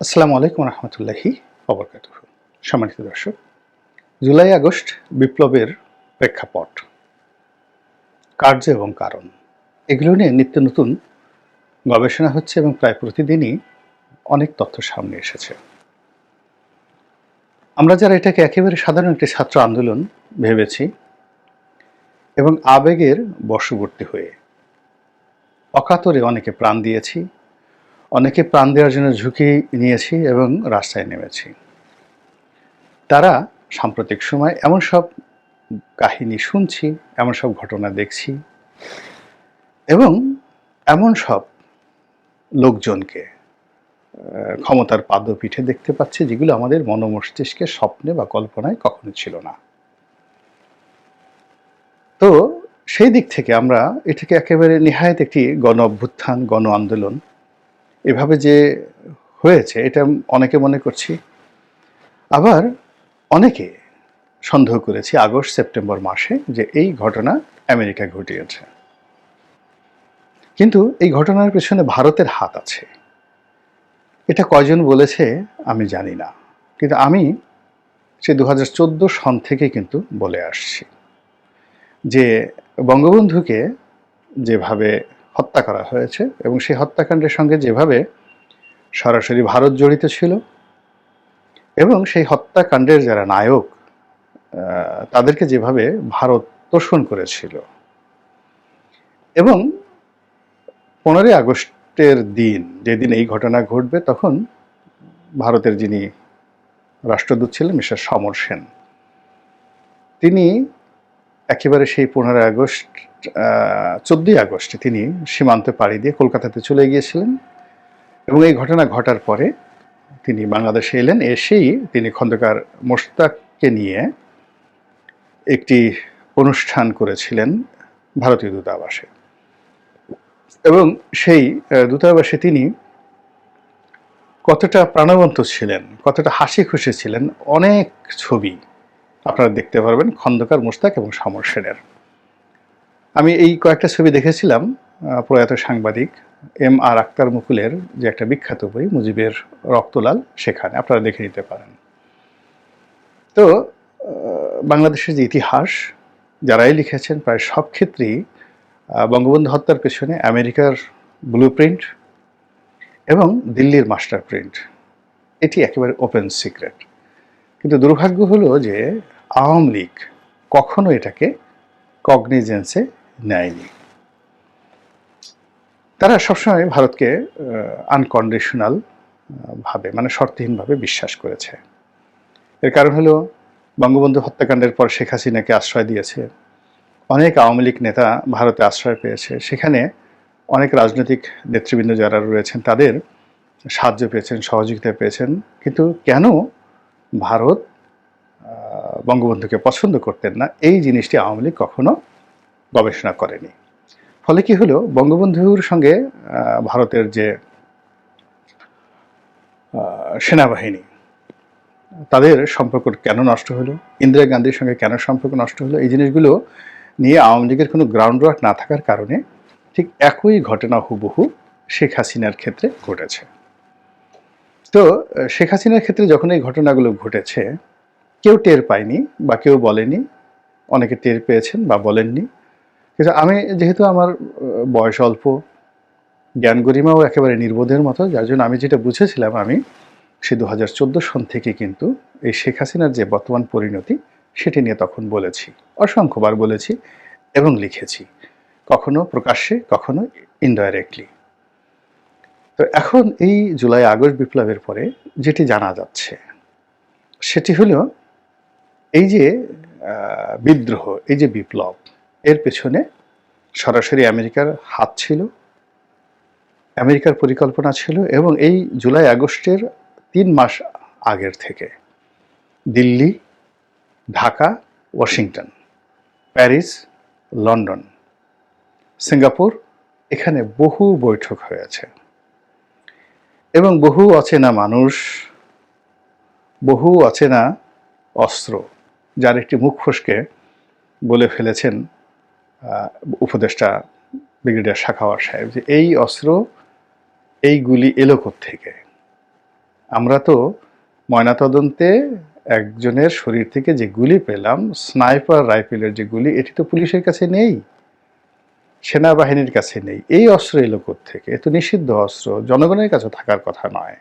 আসসালামু আলাইকুম রহমতুল্লাহি অবরকাত সম্মানিত দর্শক, জুলাই আগস্ট বিপ্লবের প্রেক্ষাপট। কার্য এবং কারণ, এগুলো নিয়ে নিত্য নতুন গবেষণা হচ্ছে এবং প্রায় প্রতিদিনই অনেক তথ্য সামনে এসেছে। আমরা যারা এটাকে একেবারে সাধারণ একটি ছাত্র আন্দোলন ভেবেছি এবং আবেগের বশবর্তী হয়ে অকাতরে অনেকে প্রাণ দিয়েছি অনেকে প্রাণ দেওয়ার জন্য ঝুঁকি নিয়েছি এবং রাস্তায় নেমেছি। তারা সাম্প্রতিক সময় এমন সব কাহিনী শুনছি, এমন সব ঘটনা দেখছি এবং এমন সব লোকজনকে ক্ষমতার পাদপীঠে দেখতে পাচ্ছি যেগুলো আমাদের মনোমস্তিষ্কে স্বপ্নে বা কল্পনায় কখনো ছিল না। তো সেই দিক থেকে আমরা এটাকে একেবারে নিহায়ত একটি গণ অভ্যুত্থান গণ আন্দোলন এভাবে যে হয়েছে, এটা অনেকে মনে করছি। আবার অনেকে সন্দেহ করেছি আগস্ট, সেপ্টেম্বর মাসে যে এই ঘটনা আমেরিকা ঘটিয়েছে। কিন্তু এই ঘটনার পেছনে ভারতের হাত আছে। এটা কয়জন বলেছে আমি জানি না। কিন্তু আমি সে দু হাজার চোদ্দ সন থেকে কিন্তু বলে আসছি। যে বঙ্গবন্ধুকে যেভাবে হত্যা করা হয়েছে এবং সেই হত্যাকাণ্ডের সঙ্গে যেভাবে সরাসরি ভারত জড়িত ছিল এবং সেই হত্যাকাণ্ডের যারা নায়ক তাদেরকে যেভাবে ভারত তোষণ করেছিল এবং পনেরোই আগস্টের দিন, যেদিন এই ঘটনা ঘটবে, তখন ভারতের যিনি রাষ্ট্রদূত ছিলেন, মিস্টার সমর সেন, তিনি একেবারে সেই পনেরোই আগস্ট চোদ্দই আগস্টে তিনি সীমান্তে পাড়ি দিয়ে কলকাতাতে চলে গিয়েছিলেন এবং এই ঘটনা ঘটার পরে তিনি বাংলাদেশে এলেন, এসেই তিনি খন্দকার মোশতাককে নিয়ে একটি অনুষ্ঠান করেছিলেন ভারতীয় দূতাবাসে। এবং সেই দূতাবাসে তিনি কতটা প্রাণবন্ত ছিলেন, কতটা হাসি খুশি ছিলেন, অনেক ছবি আপনারা দেখতে পারবেন খন্দকার মোশতাক এবং সমর সেনের। আমি এই কয়েকটা ছবি দেখেছিলাম প্রয়াত সাংবাদিক এম আর আক্তার মুকুলের যে একটা বিখ্যাত বই, মুজিবের রক্তলাল সেখানে। আপনারা দেখে নিতে পারেন। তো বাংলাদেশের যে ইতিহাস, যারাই লিখেছেন, প্রায় সব ক্ষেত্রেই বঙ্গবন্ধু হত্যার পেছনে আমেরিকার ব্লু প্রিন্ট এবং দিল্লির মাস্টার প্রিন্ট এটি একেবারে ওপেন সিক্রেট কিন্তু দুর্ভাগ্য হলো যে, আওয়ামী লীগ কখনো এটাকে কগনিজেন্সে নেয়নি। তারা সবসময় ভারতকে আনকন্ডিশনাল ভাবে মানে শর্তহীনভাবে বিশ্বাস করেছে। এর কারণ হলো, বঙ্গবন্ধু হত্যাকাণ্ডের পর শেখ হাসিনাকে আশ্রয় দিয়েছে। অনেক আওয়ামী লীগ নেতা ভারতে আশ্রয় পেয়েছে। সেখানে অনেক রাজনৈতিক নেতৃবৃন্দ যারা রয়েছেন, তাদের সাহায্য পেয়েছেন, সহযোগিতা পেয়েছেন। কিন্তু কেন ভারত বঙ্গবন্ধুকে পছন্দ করতেন না? এই জিনিসটি আওয়ামী লীগ কখনো গবেষণা করেনি। ফলে কি হলো? বঙ্গবন্ধুর সঙ্গে ভারতের যে সেনাবাহিনী, তাদের সম্পর্ক কেন নষ্ট হলো? ইন্দিরা গান্ধীর সঙ্গে কেন সম্পর্ক নষ্ট হলো? এই জিনিসগুলো নিয়ে আওয়ামী লীগের কোনো গ্রাউন্ড ওয়ার্ক না থাকার কারণে ঠিক একই ঘটনা হুবহু শেখ হাসিনার ক্ষেত্রে ঘটেছে। তো, শেখ হাসিনার ক্ষেত্রে যখন এই ঘটনাগুলো ঘটেছে, কেউ টের পায়নি বা কেউ বলেনি, অনেকে টের পেয়েছেন বা বলেননি। কিন্তু আমি যেহেতু আমার বয়স অল্প, জ্ঞান গরিমাও একেবারে নির্বোধের মতো, যার জন্য আমি যেটা বুঝেছিলাম আমি, সে দু হাজার চোদ্দ সন থেকে কিন্তু এই শেখ হাসিনার যে বর্তমান পরিণতি, সেটি নিয়ে তখন বলেছি, অসংখ্যবার বলেছি এবং লিখেছি, কখনো প্রকাশ্যে, কখনো ইনডাইরেক্টলি তো এখন এই জুলাই আগস্ট বিপ্লবের পরে যেটি জানা যাচ্ছে, সেটি হলো এই যে বিদ্রোহ, এই যে বিপ্লব এর পেছনে সরাসরি আমেরিকার হাত ছিল, আমেরিকার পরিকল্পনা ছিল এবং এই জুলাই আগস্টের তিন মাস আগের থেকে Delhi, Dhaka, Washington, Paris, London, Singapore এখানে বহু বৈঠক হয়েছে এবং বহু অচেনা মানুষ, বহু অচেনা অস্ত্র, যার একটি মুখ ফসকে বলে ফেলেছেন উপদেষ্টা ব্রিগেডিয়ার শাখাওয়ার সাহেব যে এই অস্ত্র, এই গুলি এলো থেকে আমরা তো ময়নাতদন্তে একজনের শরীর থেকে যে গুলি পেলাম, স্নাইপার রাইফেলের যে গুলি, এটি তো পুলিশের কাছে নেই, সেনাবাহিনীর কাছে নেই। এই অস্ত্র এলো থেকে এ তো নিষিদ্ধ অস্ত্র, জনগণের কাছে থাকার কথা নয়।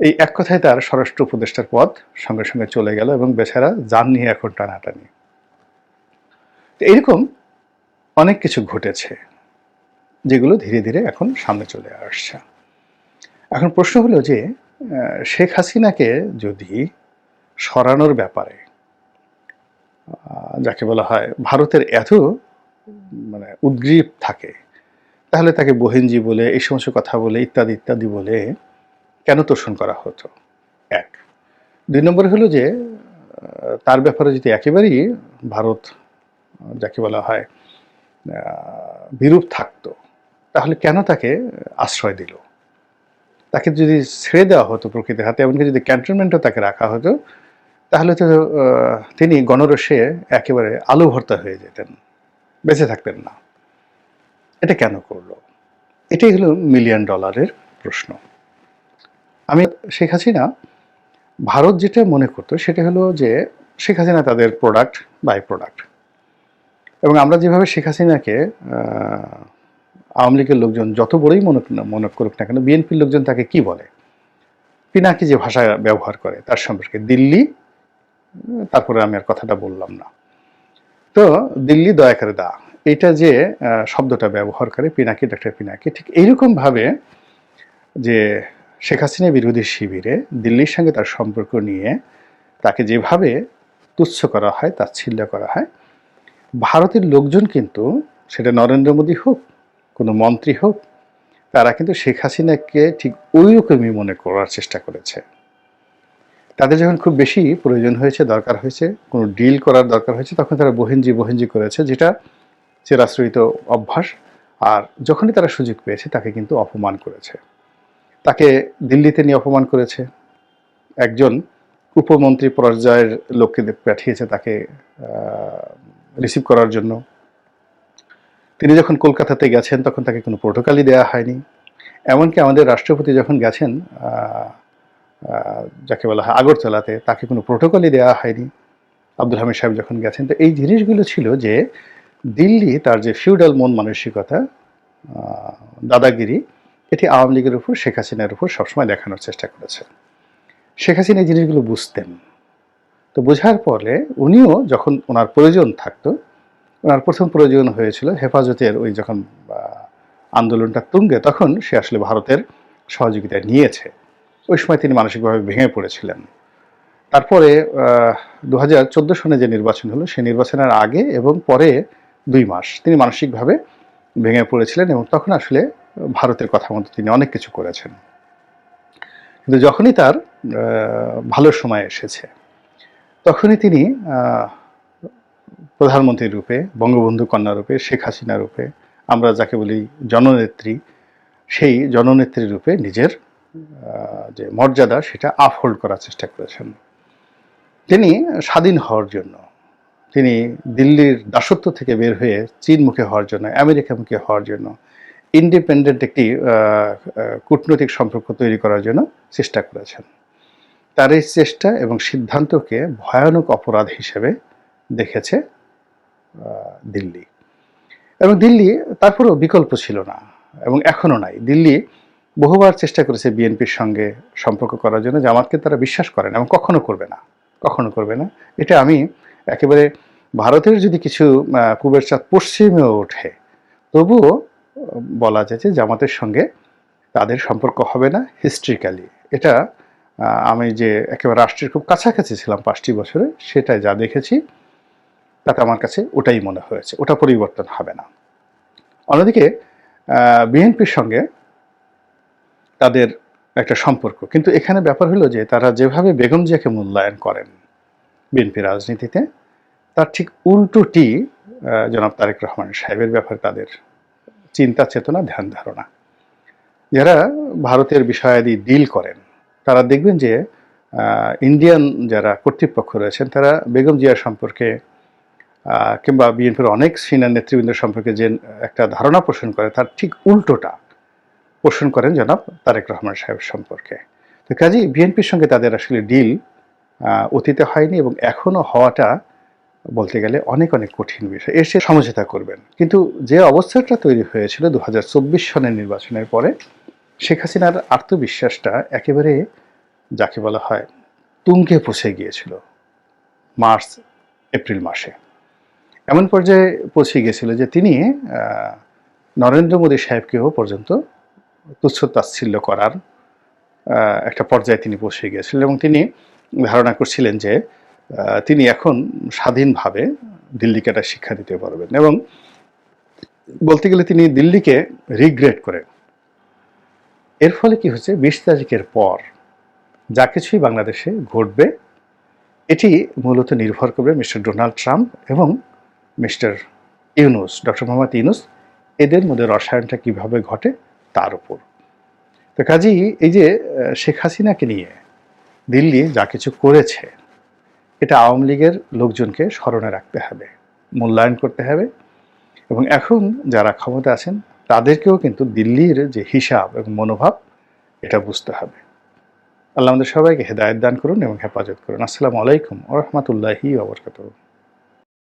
এই এক কথায় তার স্বরাষ্ট্র উপদেষ্টার পদ সঙ্গে সঙ্গে চলে গেল এবং বেচারা যান নিয়ে এখন টানাটানি। তো এইরকম অনেক কিছু ঘটেছে যেগুলো ধীরে ধীরে এখন সামনে চলে আসছে। এখন প্রশ্ন হলো যে শেখ হাসিনাকে যদি সরানোর ব্যাপারে যাকে বলা হয় ভারতের এত মানে উদ্গ্রীব থাকে, তাহলে তাকে বহিনজি বলে, এই সমস্ত কথা বলে, ইত্যাদি ইত্যাদি বলে কেন তোষণ করা হতো? এক। দুই নম্বর হলো যে তার ব্যাপারে যদি একেবারেই ভারত যাকে বলা হয় বিরূপ থাকতো, তাহলে কেন তাকে আশ্রয় দিল? তাকে যদি ছেড়ে দেওয়া হতো প্রকৃতির হাতে, এমনকি যদি ক্যান্টনমেন্টও তাকে রাখা হতো, তাহলে তো তিনি গণরসে একেবারে আলু ভর্তা হয়ে যেতেন, বেঁচে থাকতেন না। এটা কেন করল? এটাই হলো মিলিয়ন ডলারের প্রশ্ন। আমি শেখ হাসিনা, ভারত যেটা মনে করতো সেটা হলো যে, শেখ হাসিনা তাদের প্রোডাক্ট বাই প্রোডাক্ট এবং আমরা যেভাবে শেখ হাসিনাকে আওয়ামী লীগের লোকজন যত বড়ই মনে মনে করুক না কেন, বিএনপির লোকজন তাকে কি বলে? পিনাকি যে ভাষা ব্যবহার করে তার সম্পর্কে দিল্লি, তারপরে আমি আর কথাটা বললাম না। তো দিল্লি দয়া করে দা, এটা যে শব্দটা ব্যবহার করে পিনাকি, ডাক্তার পিনাকি, ঠিক এইরকম ভাবে যে শেখ হাসিনা বিরোধী শিবিরে দিল্লির সঙ্গে তার সম্পর্ক নিয়ে তাকে যেভাবে তুচ্ছ করা হয়, তাচ্ছিল্য করা হয় ভারতের লোকজন কিন্তু সেটা নরেন্দ্র মোদী হোক, কোনো মন্ত্রী হোক, তারা কিন্তু শেখ হাসিনাকে ঠিক ওই রকমই মনে করার চেষ্টা করেছে। তাদের যখন খুব বেশি প্রয়োজন হয়েছে, দরকার হয়েছে, কোনো ডিল করার দরকার হয়েছে, তখন তারা বহিঞ্জি বহিঞ্জি করেছে, যেটা চিরাশ্রিত অভ্যাস। আর যখনই তারা সুযোগ পেয়েছে, তাকে কিন্তু অপমান করেছে। তাকে দিল্লিতে নিয়ে অপমান করেছে। একজন উপমন্ত্রী পর্যায়ের লোককে পাঠিয়েছে তাকে রিসিভ করার জন্য। তিনি যখন কলকাতাতে গেছেন, তখন তাকে কোনো প্রোটোকলই দেওয়া হয়নি। এমনকি আমাদের রাষ্ট্রপতি যখন গেছেন যাকে বলা হয় আগরতলাতে, তাকে কোনো প্রোটোকলই দেওয়া হয়নি। আব্দুল হামিদ সাহেব যখন গেছেন, তো এই জিনিসগুলো ছিল যে, দিল্লি তার যে ফিউডাল মন মানসিকতা দাদাগিরি, এটি আওয়ামী লীগের উপর, শেখ হাসিনার উপর সবসময় দেখানোর চেষ্টা করেছে। শেখ হাসিনা এই জিনিসগুলো বুঝতেন। তো বোঝার পরে উনিও যখন ওনার প্রয়োজন থাকতো, ওনার প্রথম প্রয়োজন হয়েছিল হেফাজতের ওই যখন আন্দোলনটা তুঙ্গে, তখন সে আসলে ভারতের সহযোগিতা নিয়েছে। ওই সময় তিনি মানসিকভাবে ভেঙে পড়েছিলেন। তারপরে দু হাজার চোদ্দ সনে যে নির্বাচন হলো সেই নির্বাচনের আগে এবং পরে দুই মাস তিনি মানসিকভাবে ভেঙে পড়েছিলেন এবং তখন আসলে ভারতের কথা মতো তিনি অনেক কিছু করেছেন। কিন্তু যখনই তার ভালো সময় এসেছে তখনই তিনি প্রধানমন্ত্রী রূপে, বঙ্গবন্ধু কন্যা রূপে, শেখ হাসিনা রূপে, আমরা যাকে বলি জননেত্রী, সেই জননেত্রী রূপে নিজের যে মর্যাদা, সেটা আপহোল্ড করার চেষ্টা করেছেন। তিনি স্বাধীন হওয়ার জন্য, তিনি দিল্লির দাসত্ব থেকে বের হয়ে চীন মুখে হওয়ার জন্য আমেরিকা মুখে হওয়ার জন্য ইন্ডিপেন্ডেন্ট একটি কূটনৈতিক সম্পর্ক তৈরি করার জন্য চেষ্টা করেছেন। তার এই চেষ্টা এবং সিদ্ধান্তকে ভয়ানক অপরাধ হিসেবে দেখেছে দিল্লি। এবং দিল্লি তারপরেও বিকল্প ছিল না এবং এখনও নাই। দিল্লি বহুবার চেষ্টা করেছে বিএনপির সঙ্গে সম্পর্ক করার জন্য, জামাতকে তারা বিশ্বাস করে না এবং কখনো করবে না, কখনো করবে না। এটা আমি একেবারে ভারতের যদি কিছু পূবের চাঁদ পশ্চিমেও ওঠে, তবুও বলা যায় যে জামাতের সঙ্গে তাদের সম্পর্ক হবে না হিস্ট্রিক্যালি। এটা আমি যে একেবারে রাষ্ট্রের খুব কাছাকাছি ছিলাম পাঁচটি বছরে, সেটাই যা দেখেছি, তাতে আমার কাছে ওটাই মনে হয়েছে। ওটা পরিবর্তন হবে না। অন্যদিকে বিএনপির সঙ্গে তাদের একটা সম্পর্ক। কিন্তু এখানে ব্যাপার হলো যে, তারা যেভাবে বেগম জিয়াকে মূল্যায়ন করেন বিএনপি রাজনীতিতে, তার ঠিক উল্টোটি জনাব তারেক রহমান সাহেবের ব্যাপারে তাদের চিন্তা চেতনা ধ্যান ধারণা যারা ভারতের বিষয়াদি ডিল করেন তারা দেখবেন যে ইন্ডিয়ান যারা কর্তৃপক্ষ রয়েছেন, তারা বেগম জিয়া সম্পর্কে কিংবা বিএনপির অনেক সিনিয়র নেতৃবৃন্দ সম্পর্কে যে একটা ধারণা পোষণ করে, তার ঠিক উল্টোটা পোষণ করেন জনাব তারেক রহমান সাহেব সম্পর্কে। তো কাজেই বিএনপির সঙ্গে তাদের আসলে ডিল অতীতে হয়নি এবং এখনও হওয়াটা বলতে গেলে অনেক অনেক কঠিন বিষয়। এর সে সমঝোতা করবেন। কিন্তু যে অবস্থাটা তৈরি হয়েছিল দু সনের নির্বাচনের পরে শেখ হাসিনার আত্মবিশ্বাসটা একেবারে যাকে বলা হয় তুঙ্গে পৌঁছে গিয়েছিল মার্চ, এপ্রিল মাসে। এমন পর্যায়ে পৌঁছে গিয়েছিল যে তিনি নরেন্দ্র মোদী সাহেবকেও পর্যন্ত তুচ্ছ তাচ্ছিল্য করার একটা পর্যায়ে তিনি পৌঁছে গিয়েছিলেন এবং তিনি ধারণা করছিলেন যে তিনি এখন স্বাধীনভাবে দিল্লিকে একটা শিক্ষা দিতে পারবেন এবং বলতে গেলে তিনি দিল্লিকে রিগ্রেট করেন এর ফলে কি হচ্ছে? বিশ তারিখের পর যা কিছুই বাংলাদেশে ঘটবে, এটি মূলত নির্ভর করবে মিস্টার ডোনাল্ড ট্রাম্প এবং মিস্টার ইউনুস, ডক্টর মোহাম্মদ ইউনুস, এদের মধ্যে রসায়নটা কীভাবে ঘটে তার উপর। তো কাজেই এই যে শেখ হাসিনাকে নিয়ে দিল্লি যা কিছু করেছে, এটা আওয়ামী লীগের লোকজনকে স্মরণে রাখতে হবে, মূল্যায়ন করতে হবে এবং এখন যারা ক্ষমতা আছেন তাদেরকেও কিন্তু দিল্লির যে হিসাব এবং মনোভাব, এটা বুঝতে হবে। আল্লাহ আমাদের সবাইকে হেদায়ত দান করুন এবং হেফাজত করুন। আসসালামু আলাইকুম ওরহমতুল্লাহি ওবরকাতুহ